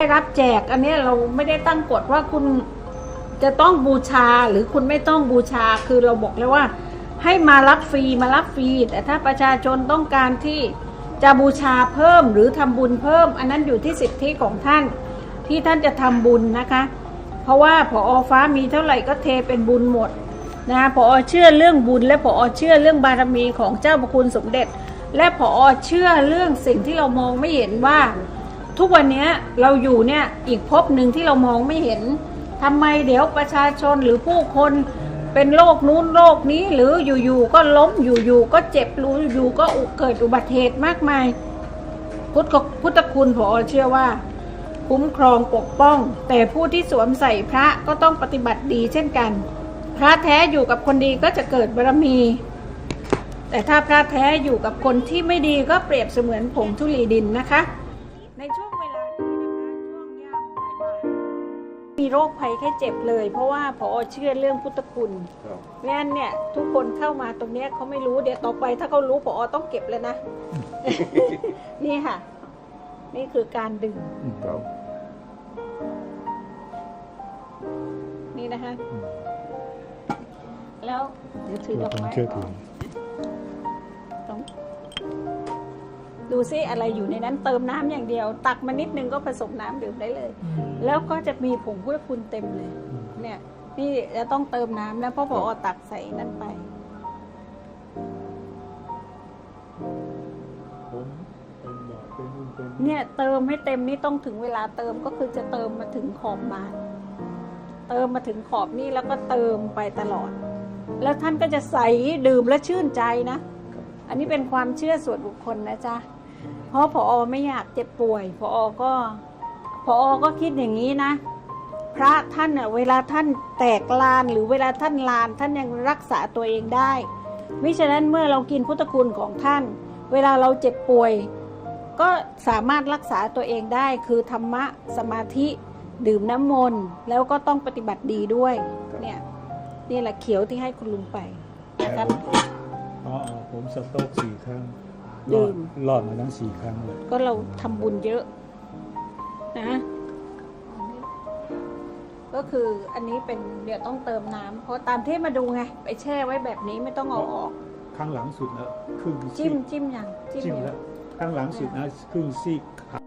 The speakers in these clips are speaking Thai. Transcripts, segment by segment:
ได้รับแจกอันนี้เราไม่ได้ตั้งกฎว่าคุณจะต้องบูชาหรือคุณไม่ต้องบูชาคือเราบอกเลยว่า ให้มารับฟรีมารับฟรี แต่ถ้าประชาชนต้องการที่จะบูชาเพิ่มหรือทำบุญเพิ่ม อันนั้นอยู่ที่สิทธิของท่านที่ท่านจะทำบุญนะคะ เพราะว่าพอฟ้ามีเท่าไหร่ก็เทเป็นบุญหมดนะพอเชื่อเรื่องบุญ และพอเชื่อเรื่องบารมีของเจ้าพระคุณสมเด็จ และพอเชื่อเรื่องสิ่งที่เรามองไม่เห็นว่า ทุกวันนี้เราอยู่เนี่ยอีกภพหนึ่งที่เรามองไม่เห็นทำไมเดี๋ยวประชาชนหรือผู้คนเป็นโรคนู้นโรคนี้หรืออยู่ๆก็ล้มอยู่ๆก็เจ็บรู้อยู่ๆก็เกิดอุบัติเหตุมากมาย พุทธพุทธคุณพอเชื่อว่า คุ้มครองปกป้อง แต่ผู้ที่สวมใส่พระก็ต้องปฏิบัติดีเช่นกัน พระแท้อยู่กับคนดีก็จะเกิดบารมี แต่ถ้าพระแท้อยู่กับคนที่ไม่ดีก็เปรียบเสมือนผงธุลีดินนะคะในช่วง โรคภัยแค่เจ็บเลย เพราะว่าพอเชื่อเรื่องพุทธคุณครับเพราะฉะนั้นเนี่ยทุกคนเข้ามาตรงเนี้ยเขาไม่รู้เดี๋ยวต่อไปถ้าเขารู้พอต้องเก็บเลยนะ นี่ค่ะ นี่คือการดื่มครับนี่นะคะ แล้วเดี๋ยวถือดอกไม้ ดูซิอะไรอยู่ในนั้นเติมน้ำอย่างเดียว ตักมานิดนึงก็ผสมน้ำดื่มได้เลย แล้วก็จะมีผงพุทธคุณเต็มเลย เนี่ยนี่จะต้องเติมน้ำแล้วเพราะพอตักใส่นั่นไปผมเป็นแบบเป็นนู่นเป็นเนี่ยเติมให้เต็มนี่ต้องถึงเวลาเติมก็คือจะเติมมาถึงขอบบาทเติมมาถึงขอบนี่แล้วก็เติมไปตลอด แล้วท่านก็จะใสดื่มและชื่นใจนะ อันนี้เป็นความเชื่อส่วนบุคคลนะจ๊ะ เพราะพอไม่อยากเจ็บป่วยพอก็พอก็คิดอย่างนี้นะ พระท่านเน่ะเวลาท่านแตกลานหรือเวลาท่านลานท่านยังรักษาตัวเองได้มิฉะนั้นเมื่อเรากินพุทธคุณของท่าน เวลาเราเจ็บป่วย ก็สามารถรักษาตัวเองได้คือธรรมะสมาธิดื่มน้ำมนต์แล้วก็ต้องปฏิบัติดีด้วยเนี่ยนี่แหละเขียวที่ให้คุณลุงไปนะครับอ๋ออ๋อผมสต๊อกสี่ครั้ง ดื่รอดมรอดมาทั้งสี่ครั้งเลย ก็เราทำบุญเยอะนะ ก็คืออันนี้เป็นเดี๋ยวต้องเติมน้ำเพราะตามที่มาดูไง ไปแช่ไว้แบบนี้ไม่ต้องเอาออกข้างหลังสุดนะครึ่งจิ้มซีกจิ้มอย่างจิ้มยังแล้วข้างหลังสุดนะครึ่งซีกว่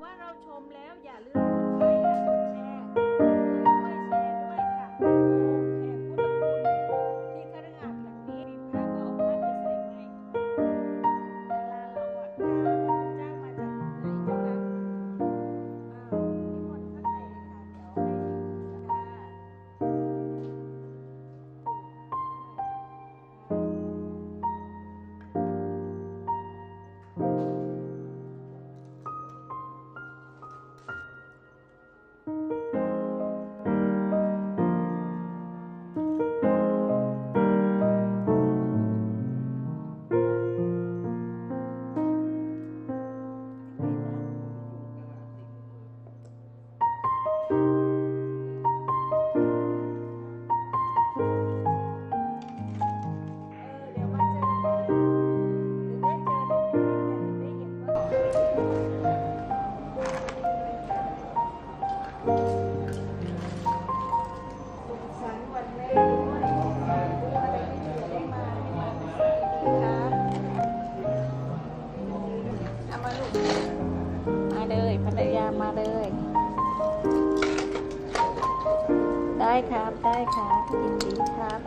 ได้ครับ ได้ครับยินดีครับ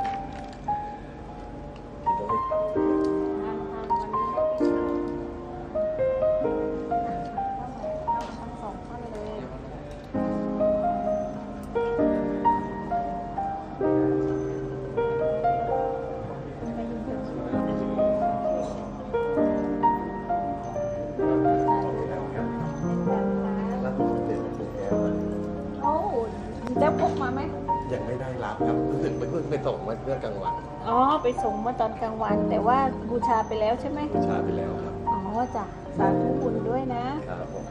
ทานทานวันนี้ให้พี่ชายเข้ามาทั้งสองท่านเลยโอ้แล้วพกมาไหม ยังไม่ได้รับครับเพิ่งเพิ่งไปส่งมาเมื่อกลางวันอ๋อ ไปส่งเมื่อตอนกลางวัน แต่ว่าบูชาไปแล้วใช่ไหมชาไปแล้วครับ อ๋อจ้ะสาธุบุญด้วยนะครับผม